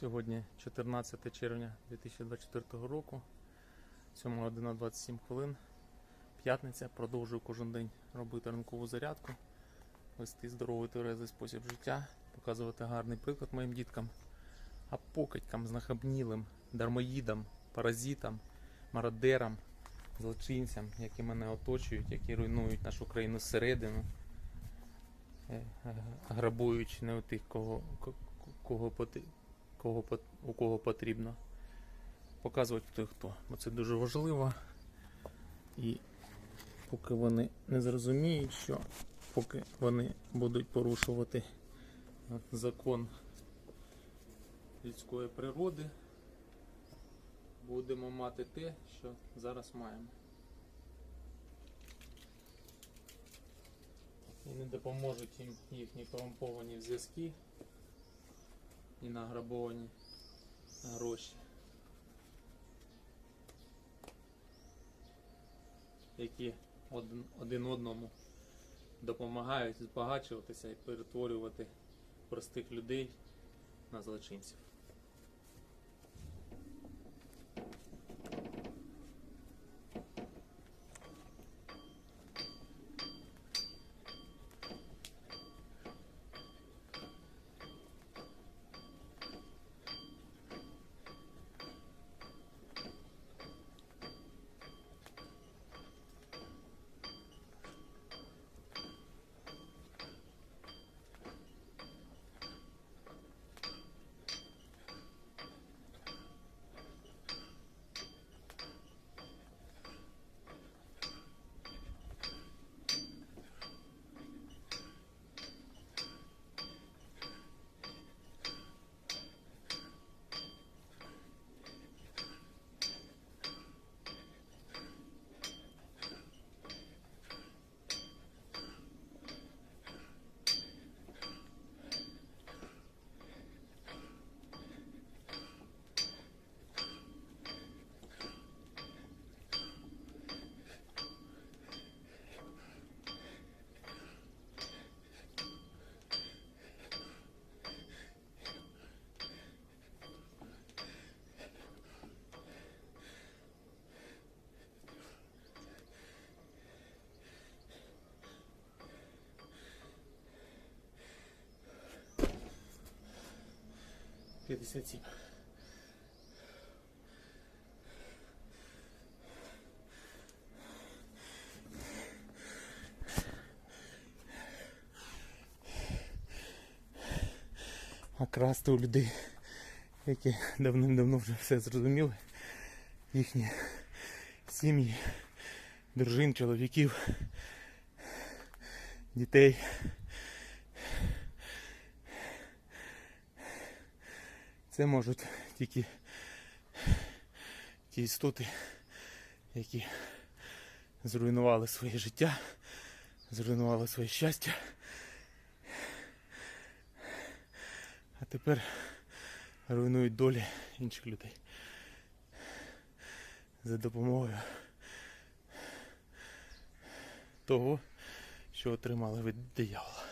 Сьогодні 14 червня 2024 року, 7 година 27 хвилин. П'ятниця. Продовжую кожен день робити ранкову зарядку, вести здоровий тверезий спосіб життя, показувати гарний приклад моїм діткам, а покидькам, знахабнілим, дармоїдам, паразитам, мародерам, злочинцям, які мене оточують, які руйнують нашу країну зсередину, е, е, грабуючи не тих, кого, кого, поти- кого, у кого потрібно. Показувати хто хто. Бо це дуже важливо. І поки вони не зрозуміють, що поки вони будуть порушувати е, закон людської природи, будемо мати те, що зараз маємо. І не допоможуть їм їхні корумповані зв'язки і награбовані гроші, які один, одному допомагають збагачуватися і перетворювати простих людей на злочинців. П'ятдесят сім. А красти у людей, які давним-давно вже все зрозуміли, їхні сім'ї, дружин, чоловіків, дітей. Це можуть тільки ті істоти, які зруйнували своє життя, зруйнували своє щастя. А тепер руйнують долі інших людей за допомогою того, що отримали від диявола.